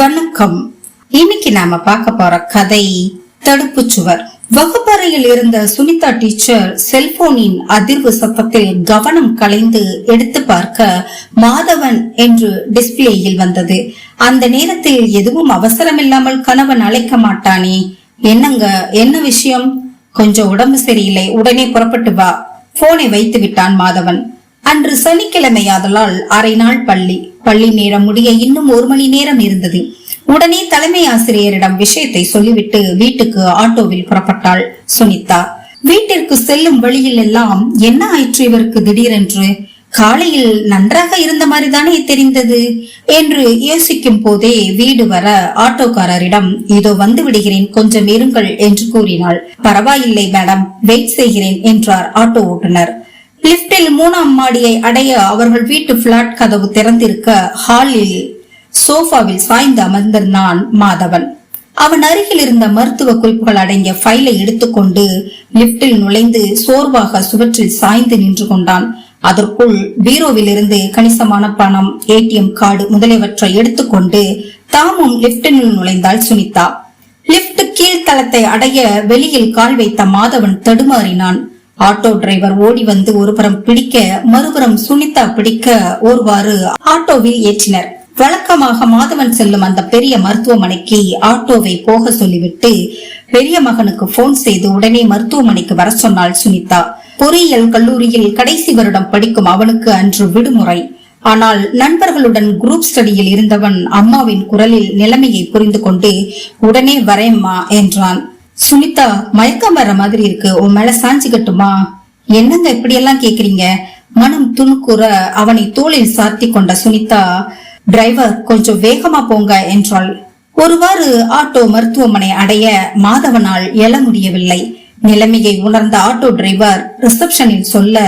வணக்கம். இன்னைக்கு நாம பார்க்க போற கதை தடுப்பு சுவர். வகுப்பறையில் இருந்த சுனிதா டீச்சர் செல்போனின் அதிர்வு சத்தத்தில் கவனம் கலைந்து எடுத்து பார்க்க மாதவன் என்று டிஸ்பிளேயில் வந்தது. அந்த நேரத்தில் எதுவும் அவசரமில்லாமல் கணவன் அழைக்க மாட்டானே. என்னங்க என்ன விஷயம்? கொஞ்சம் உடம்பு சரியில்லை உடனே புறப்பட்டு வா. போனை வைத்து விட்டான் மாதவன். அன்று சனிக்கிழமை ஆதலால் அரை நாள் பள்ளி. பள்ளி நேரம் முடிய இன்னும் ஒரு மணி நேரம் இருந்தது. உடனே தலைமை ஆசிரியரிடம் விஷயத்தை சொல்லிவிட்டு வீட்டுக்கு ஆட்டோவில் புறப்பட்டாள் சுனிதா. வீட்டிற்கு செல்லும் வழியில் எல்லாம் என்ன ஆயிற்று இவருக்கு திடீரென்று? காலையில் நன்றாக இருந்த மாதிரிதானே தெரிந்தது? என்று யோசிக்கும் போதே வீடு வர ஆட்டோக்காரரிடம் இதோ வந்து விடுகிறேன் கொஞ்சம் இருங்கள் என்று கூறினாள். பரவாயில்லை மேடம் வெயிட் செய்கிறேன் என்றார் ஆட்டோ ஓட்டுநர். லிப்டில் மூணாம் மாடியை அடைய அவர்கள் வீட்டு பிளாட் கதவு திறந்திருக்க ஹாலில் சோஃபாவில் சாய்ந்து அமர்ந்திருந்தான் மாதவன். அவன் அருகில் இருந்த மருத்துவ குறிப்புகள் அடங்கிய ஃபைலை எடுத்துக்கொண்டு லிப்டில் நுழைந்து சோர்வாக சுவற்றில் சாய்ந்து நின்று கொண்டான். அதற்குள் பீரோவில் இருந்து கணிசமான பணம் ஏடிஎம் கார்டு முதலியவற்றை எடுத்துக்கொண்டு தாமும் லிப்டினுள் நுழைந்தாள் சுனிதா. லிப்ட் கீழ்த்தளத்தை அடைய வெளியில் கால் வைத்த மாதவன் தடுமாறினான். ஆட்டோ டிரைவர் ஓடி வந்து ஒருபுறம் பிடிக்க மறுபுறம் சுனிதா பிடிக்க ஒருவாறு ஆட்டோவில் ஏற்றினர். வழக்கமாக மாதவன் செல்லும் அந்த பெரிய மருத்துவமனைக்கு ஆட்டோவை போக சொல்லிவிட்டு பெரிய மகனுக்கு போன் செய்து உடனே மருத்துவமனைக்கு வர சொன்னாள் சுனிதா. பொறியியல் கல்லூரியில் கடைசி வருடம் படிக்கும் அவனுக்கு அன்று விடுமுறை. ஆனால் நண்பர்களுடன் குரூப் ஸ்டடியில் இருந்தவன் அம்மாவின் குரலில் நிலைமையை புரிந்து கொண்டு உடனே வரேம்மா என்றான். சுனிதா மயக்கம் வர்ற மாதிரி இருக்கு. உன் மேல சாஞ்சுக்கட்டுமா என்னங்க இப்படி எல்லாம் கேக்குறீங்க? மனம் துணுக்குற அவனை தோளில் சாத்தி கொண்ட சுனிதா டிரைவர் கொஞ்சம் வேகமா போங்க என்றாள். ஒருவாறு ஆட்டோ மருத்துவமனை அடைய மாதவனால் எழ முடியவில்லை. நிலைமையை உணர்ந்த ஆட்டோ டிரைவர் ரிசப்ஷனில் சொல்ல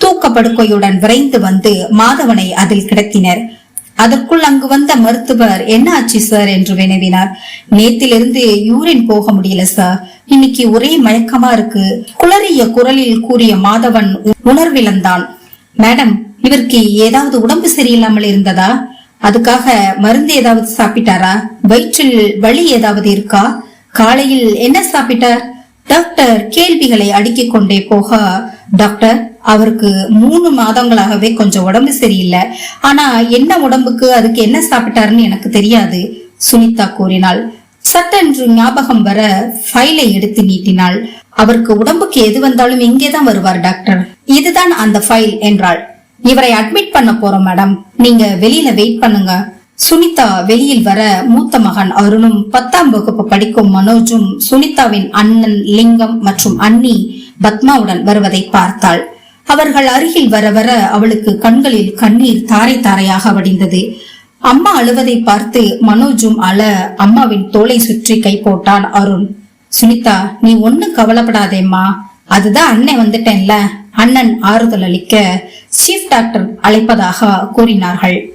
தூக்க படுக்கையுடன் விரைந்து வந்து மாதவனை அதில் கிடத்தினர். அதற்குள் அங்கு வந்த மருத்துவர் என்ன ஆச்சு சார்? என்று வினவினார். நேத்திலிருந்து யூரின் போக முடியல சார். இன்னைக்கு ஒரே மயக்கமா இருக்கு. குளறிய குரலில் கூறிய மாதவன் உணர்விழந்தான். மேடம் இவருக்கு ஏதாவது உடம்பு சரியில்லாமல் இருந்ததா? அதுக்காக மருந்து ஏதாவது சாப்பிட்டாரா? வயிற்றில் வலி ஏதாவது இருக்கா? காலையில் என்ன சாப்பிட்டார்? டாக்டர் கேள்விகளை அடுக்கிக் கொண்டே போக டாக்டர். அவருக்கு மூணு மாதங்களாகவே கொஞ்சம் உடம்பு சரியில்லை. ஆனா என்ன உடம்புக்கு அதுக்கு என்ன சாப்பிட்டாருன்னு எனக்கு தெரியாது சுனிதா கூறினாள். சட்டென்று ஞாபகம் வர ஃபைலை எடுத்து நீட்டினாள். அவருக்கு உடம்புக்கு எது வந்தாலும் இங்கேதான் வருவார் டாக்டர். இதுதான் அந்த ஃபைல் என்றாள். இவரை அட்மிட் பண்ண போறோம் மேடம் நீங்க வெளியில வெயிட் பண்ணுங்க. சுனிதா வெளியில் வர மூத்த மகன் அருணும் பத்தாம் வகுப்பு படிக்கும் மனோஜும் சுனிதாவின் அண்ணன் லிங்கம் மற்றும் அண்ணி பத்மாவுடன் வருவதை பார்த்தாள். அவர்கள் அருகில் வர வர அவளுக்கு கண்களில் கண்ணீர் தாரை தாரையாக வடிந்தது. அம்மா அழுவதை பார்த்து மனோஜும் அழ அம்மாவின் தோலை சுற்றி கை போட்டான் அருண். சுனிதா நீ ஒண்ணு கவலைப்படாதேம்மா. அதுதான் அண்ணன் வந்துட்டேன்ல. அண்ணன் ஆறுதல் அளிக்க சீஃப் டாக்டர் அழைப்பதாக கூறினார்கள்.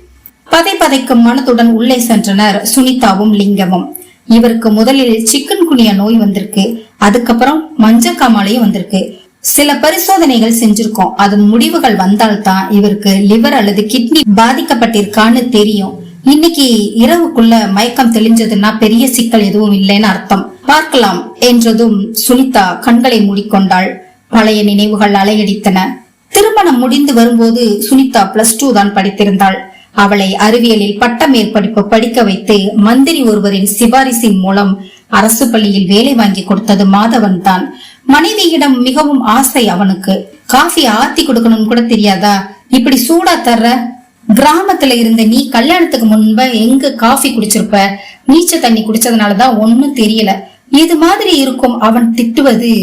பதை பதைக்கும் மனத்துடன் உள்ளே சென்றனர் சுனிதாவும் லிங்கமும். இவருக்கு முதலில் சிக்கன் குனியா நோய் வந்திருக்கு. அதுக்கப்புறம் மஞ்சக்காமலையும் வந்திருக்கு. சில பரிசோதனைகள் செஞ்சிருக்கோம். அதன் முடிவுகள் வந்தால்தான் இவருக்கு லிவர் அல்லது கிட்னி பாதிக்கப்பட்டிருக்கான்னு தெரியும். இன்னைக்கு இரவுக்குள்ள மயக்கம் தெளிஞ்சதுன்னா பெரிய சிக்கல் எதுவும் இல்லைன்னு அர்த்தம். பார்க்கலாம் என்றதும் சுனிதா கண்களை மூடிக்கொண்டாள். பழைய நினைவுகள் அலையடித்தன. திருமணம் முடிந்து வரும்போது சுனிதா பிளஸ் டூ தான் படித்திருந்தாள். அவளை அறிவியலில் பட்ட மேற்படிப்பு படிக்க வைத்து மந்திரி ஒருவரின் சிபாரிசின் மூலம் அரசு பள்ளியில் வேலை வாங்கி கொடுத்தது மாதவன் தான். மனைவியிடம் மிகவும் ஆசை அவனுக்கு. காஃபி ஆத்தி கொடுக்கணும் கூட தெரியாதா? இப்படி சூடா தர்ற? கிராமத்துல இருந்த நீ கல்யாணத்துக்கு முன்ப எங்க காஃபி குடிச்சிருப்ப? நீச்ச தண்ணி குடிச்சதுனாலதான் ஒன்னும் தெரியல. இது மாதிரி இருக்கும் அவன் திட்டுவது.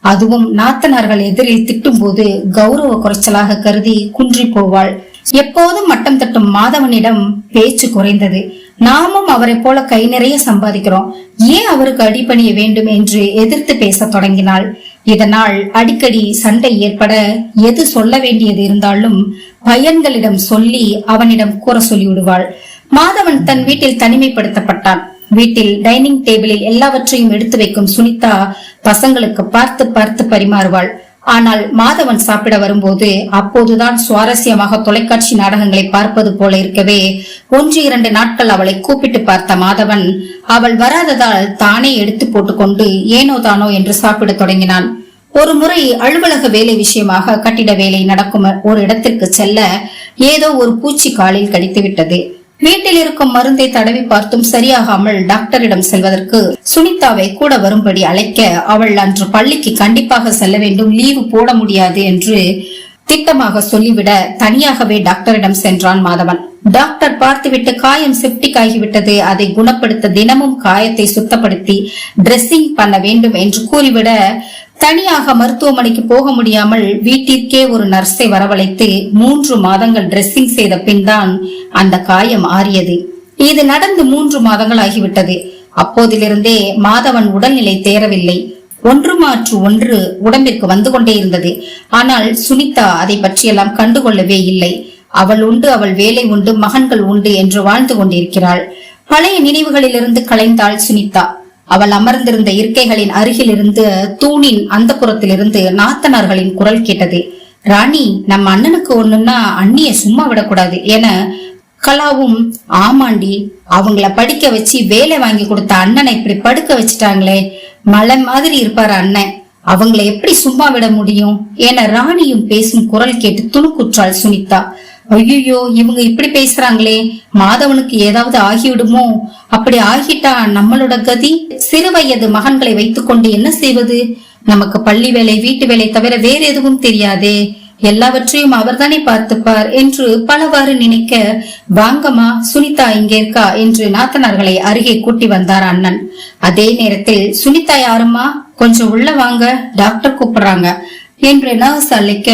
அதுவும் நாத்தனார்கள் எதிரில் திட்டும் போது கௌரவ குறைச்சலாக கருதி குன்றி போவாள். எப்போதும் மட்டம் தட்டும் மாதவனிடம் பேச்சு குறைந்தது. நாமும் அவரை போல கை நிறைய சம்பாதிக்கிறோம். ஏன் அவருக்கு அடிபணிய வேண்டும் என்று எதிர்த்து பேச தொடங்கினாள். இதனால் அடிக்கடி சண்டை ஏற்பட எது சொல்ல வேண்டியது இருந்தாலும் பையன்களிடம் சொல்லி அவனிடம் கூற சொல்லிவிடுவாள். மாதவன் தன் வீட்டில் தனிமைப்படுத்தப்பட்டான். வீட்டில் டைனிங் டேபிளில் எல்லாவற்றையும் எடுத்து வைக்கும் சுனிதா பசங்களுக்கு பார்த்து பார்த்து பரிமாறுவாள். ஆனால் மாதவன் சாப்பிட வரும்போது அப்போதுதான் சுவாரஸ்யமாக தொலைக்காட்சி நாடகங்களை பார்ப்பது போல இருக்கவே ஒன்று இரண்டு நாட்கள் அவளை கூப்பிட்டு பார்த்த மாதவன் அவள் வராததால் தானே எடுத்து போட்டுக்கொண்டு ஏனோ தானோ என்று சாப்பிடத் தொடங்கினான். ஒரு முறை அலுவலக வேலை விஷயமாக கட்டிட வேலை நடக்கும் ஒரு இடத்திற்கு செல்ல ஏதோ ஒரு பூச்சி காலில் கடித்து விட்டது வீட்டில் இருக்கும் மருந்தை தடவி பார்த்தும் சரியாகாமல் டாக்டரிடம் செல்வதற்கு சுனிதாவை கூட வரும்படி அழைக்க அவள் அன்று பள்ளிக்கு கண்டிப்பாக செல்ல வேண்டும் லீவு போட முடியாது என்று திட்டமாக சொல்லிவிட தனியாகவே டாக்டரிடம் சென்றான் மாதவன். டாக்டர் பார்த்துவிட்டு காயம் செப்டிக் ஆகிவிட்டது. அதை குணப்படுத்த தினமும் காயத்தை சுத்தப்படுத்தி டிரெஸ்ஸிங் பண்ண வேண்டும் என்று கூறிவிட தனியாக மருத்துவமனைக்கு போக முடியாமல் வீட்டிற்கே ஒரு நர்ஸை வரவழைத்து மூன்று மாதங்கள் டிரெஸ்ஸிங் செய்த பின் தான் அந்த காயம் ஆறியது. இது நடந்து மூன்று மாதங்கள் ஆகிவிட்டது அப்போதிலிருந்தே மாதவன் உடல்நிலை தேரவில்லை ஒன்று மாற்று ஒன்று உடம்பிற்கு வந்து கொண்டே இருந்தது. ஆனால் சுனிதா அதை பற்றியெல்லாம் கண்டுகொள்ளவே இல்லை. அவள் உண்டு அவள் வேலை உண்டு மகன்கள் உண்டு என்று வாழ்ந்து கொண்டிருக்கிறாள். பழைய நினைவுகளிலிருந்து கலைந்தாள் சுனிதா. அவள் அமர்ந்திருந்த இருக்கைகளின் அருகில் இருந்து தூணின் அந்த புறத்திலிருந்து நாத்தனார்களின் குரல் கேட்டது. ராணி நம்ம அண்ணனுக்கு ஒண்ணுன்னா அண்ணிய சும்மா விடக்கூடாது என கலாவும் ஆமாண்டி அவங்கள படிக்க வச்சு வேலை வாங்கி கொடுத்த அண்ணனை இப்படி படுக்க வச்சுட்டாங்களே. மலை மாதிரி இருப்பாரு அண்ணன். அவங்கள எப்படி சும்மா விட முடியும்? என ராணியும் பேசும் குரல் கேட்டு துணுக்குற்றாள் சுனிதா ஐயோ இவங்க இப்படி பேசுறாங்களே? மாதவனுக்கு ஏதாவது ஆகிவிடுமோ? அப்படி ஆகிட்டா நம்மளோட கதி சிறு வயது மகன்களை வைத்துக்கொண்டு என்ன செய்வது? நமக்கு பள்ளி வேலை வீட்டு வேலை தவிர வேற எதுவும் தெரியாதே. எல்லாவற்றையும் அவர்தானே பார்த்துப்பார் என்று பலவாறு நினைக்க வாங்கம்மா சுனிதா இங்கே இருக்கா? என்று நாத்தனார்களை அருகே கூட்டி வந்தார் அண்ணன். அதே நேரத்தில் சுனிதா யாரும்மா? கொஞ்சம் உள்ள வாங்க டாக்டர் கூப்பிடுறாங்க என்று நர்ஸ் அழைக்க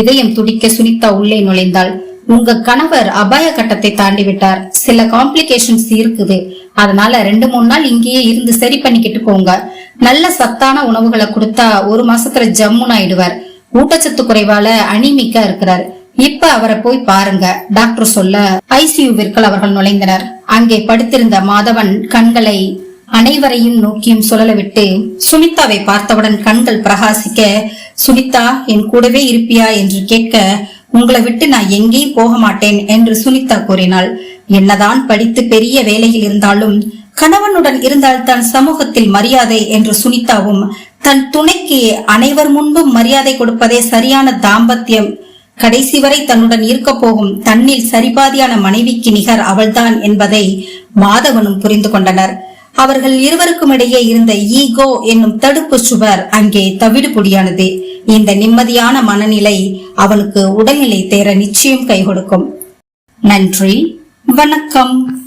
இதயம் துடிக்க சுனிதா உள்ளே நுழைந்தாள். உங்க கணவர் அபாய கட்டத்தை தாண்டி விட்டார் சில காம்ப்ளிகேஷன்ஸ் இருக்குது. அதனால ரெண்டு மூணு நாள் இங்கேயே இருந்து சரி பண்ணிக்கிட்டு போங்க. நல்ல சத்தான உணவுகளை கொடுத்தா ஒரு மாசத்துல ஜம்முன்னு ஆயிடுவார். ஊட்டச்சத்து குறைவால அனிமிக்கா இருக்கிறார். இப்ப அவரை போய் பாருங்க. டாக்டர் சொல்ல ஐசியூவிற்குள் அவர்கள் நுழைந்தனர். அங்கே படுத்திருந்த மாதவன் கண்களை அனைவரையும் நோக்கியும் சுழலவிட்டு சுனிதாவை பார்த்தவுடன் கண்கள் பிரகாசிக்க சுனிதா என் கூடவே இருப்பியா? என்று கேட்க உங்களை விட்டு நான் எங்கேயும் போக மாட்டேன் என்று சுனிதா கூறினாள். என்னதான் படித்து பெரிய வேலையில் இருந்தாலும் கணவனுடன் இருந்தால்தான் சமூகத்தில் மரியாதை என்று சுனிதாவும் தன் துணைக்கு அனைவர் முன்பும் மரியாதை கொடுப்பதே சரியான தாம்பத்தியம். கடைசி வரை தன்னுடன் இருக்க போகும் தன்னில் சரிபாதியான மனைவிக்கு நிகர் அவள்தான் என்பதை மாதவனும் புரிந்து கொண்டனர். அவர்கள் இருவருக்கும் இடையே இருந்த ஈகோ என்னும் தடுப்பு சுவர் அங்கே தவிடுபொடியானது இந்த நிம்மதியான மனநிலை அவனுக்கு உடல்நிலை தேர நிச்சயம் கை கொடுக்கும். நன்றி. வணக்கம்.